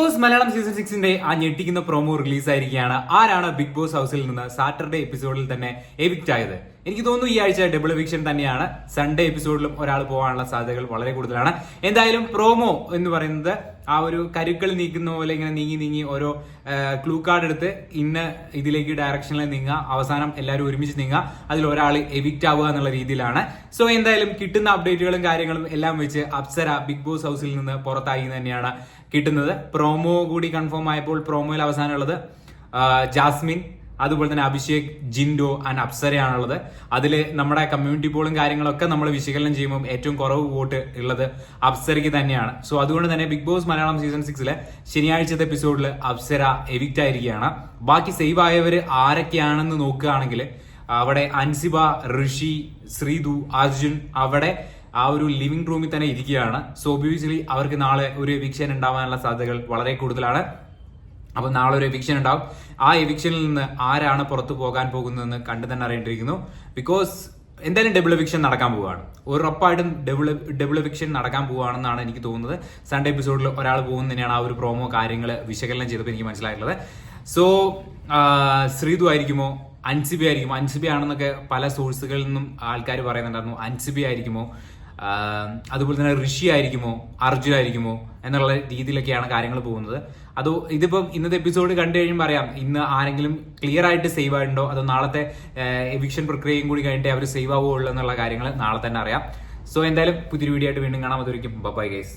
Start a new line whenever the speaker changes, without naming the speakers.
Boss Malayalam season സിക്സിന്റെ ആ ഞെട്ടിക്കുന്ന പ്രൊമോ റിലീസ് ആയിരിക്കുകയാണ് ആരാണ് ബിഗ് ബോസ് ഹൗസിൽ നിന്ന് സാറ്റർഡേ എപ്പിസോഡിൽ തന്നെ എവിക്റ്റ് ആയത്? എനിക്ക് തോന്നുന്നു ഈ ആഴ്ച ഡബിൾ എവിക്ഷൻ തന്നെയാണ്. സൺഡേ എപ്പിസോഡിലും ഒരാൾ പോകാനുള്ള സാധ്യതകൾ വളരെ കൂടുതലാണ്. എന്തായാലും പ്രോമോ എന്ന് പറയുന്നത് ആ ഒരു കരുക്കൾ നീക്കുന്ന പോലെ ഇങ്ങനെ നീങ്ങി നീങ്ങി ഓരോ ക്ലൂ കാർഡ് എടുത്ത് ഇന്ന ഇതിലേക്ക് ഡയറക്ഷനിൽ നീങ്ങുക അവസാനം എല്ലാവരും ഒരുമിച്ച് നീങ്ങുക അതിൽ ഒരാൾ എവിക്റ്റ് ആവുക എന്നുള്ള രീതിയിലാണ്. സോ എന്തായാലും കിട്ടുന്ന അപ്ഡേറ്റുകളും കാര്യങ്ങളും എല്ലാം വെച്ച് അപ്സര ബിഗ് ബോസ് ഹൗസിൽ നിന്ന് പുറത്തായി തന്നെയാണ് കിട്ടുന്നത്. പ്രോമോ കൂടി കൺഫേം ആയപ്പോൾ പ്രോമോയിൽ അവസാനമുള്ളത് ജാസ്മിൻ. അതുപോലെ തന്നെ അഭിഷേക് ജിൻഡോ ആൻഡ് അപ്സരയാണുള്ളത്. അതിൽ നമ്മുടെ കമ്മ്യൂണിറ്റി പോളും കാര്യങ്ങളൊക്കെ നമ്മൾ വിശകലനം ചെയ്യുമ്പോൾ ഏറ്റവും കുറവ് വോട്ട് ഉള്ളത് അപ്സരയ്ക്ക് തന്നെയാണ്. സോ അതുകൊണ്ട് തന്നെ ബിഗ് ബോസ് മലയാളം സീസൺ സിക്സിലെ ശനിയാഴ്ചത്തെ എപ്പിസോഡിൽ അപ്സര എവിക്റ്റ് ആയിരിക്കുകയാണ്. ബാക്കി സേവ് ആയവർ ആരൊക്കെയാണെന്ന് നോക്കുകയാണെങ്കിൽ അവിടെ അൻസിബ ഋഷി ശ്രീതു അർജുൻ അവിടെ ആ ഒരു ലിവിംഗ് റൂമിൽ തന്നെ ഇരിക്കുകയാണ്. സോ ഒബിയസ്ലി അവർക്ക് നാളെ ഒരു എവിക്ഷൻ ഉണ്ടാവാനുള്ള സാധ്യതകൾ വളരെ കൂടുതലാണ്. അപ്പൊ നാളെ ഒരു എവിക്ഷൻ ഉണ്ടാവും. ആ എവിക്ഷനിൽ നിന്ന് ആരാണ് പുറത്തു പോകാൻ പോകുന്നതെന്ന് കണ്ടു തന്നെ അറിയേണ്ടിയിരിക്കുന്നു. ബിക്കോസ് എന്തായാലും ഡബിൾ എവിക്ഷൻ നടക്കാൻ പോവുകയാണ്. ഉറപ്പായിട്ടും ഡബിൾ ഡബിൾ എവിക്ഷൻ നടക്കാൻ പോവുകയാണെന്നാണ് എനിക്ക് തോന്നുന്നത്. സൺഡേ എപ്പിസോഡിൽ ഒരാൾ പോകുന്നതിനാണ് ആ ഒരു പ്രോമോ കാര്യങ്ങൾ വിശകലനം ചെയ്തപ്പോൾ എനിക്ക് മനസ്സിലായിട്ടുള്ളത്. സോ ശ്രീതു ആയിരിക്കുമോ? അൻസിബി ആയിരിക്കുമോ? അൻസിബി ആണെന്നൊക്കെ പല സോഴ്സുകളിൽ നിന്നും ആൾക്കാർ പറയുന്നുണ്ടായിരുന്നു. അൻസിബി ആയിരിക്കുമോ? അതുപോലെ തന്നെ ഋഷി ആയിരിക്കുമോ അർജുൻ ആയിരിക്കുമോ എന്നുള്ള രീതിയിലൊക്കെയാണ് കാര്യങ്ങൾ പോകുന്നത്. അത് ഇതിപ്പം ഇന്നത്തെ എപ്പിസോഡ് കണ്ടു കഴിയുമ്പോൾ അറിയാം ഇന്ന് ആരെങ്കിലും ക്ലിയർ ആയിട്ട് സേവ് ആയിട്ടുണ്ടോ അതോ നാളത്തെ എവിക്ഷൻ പ്രക്രിയയും കൂടി കഴിഞ്ഞിട്ട് അവർ സേവ് ആവുകയുള്ളൂ എന്നുള്ള കാര്യങ്ങൾ നാളെ തന്നെ അറിയാം. സോ എന്തായാലും പുതിയൊരു വീഡിയോ ആയിട്ട് വീണ്ടും കാണാം. അതൊരിക്കും ബൈ ഗൈസ്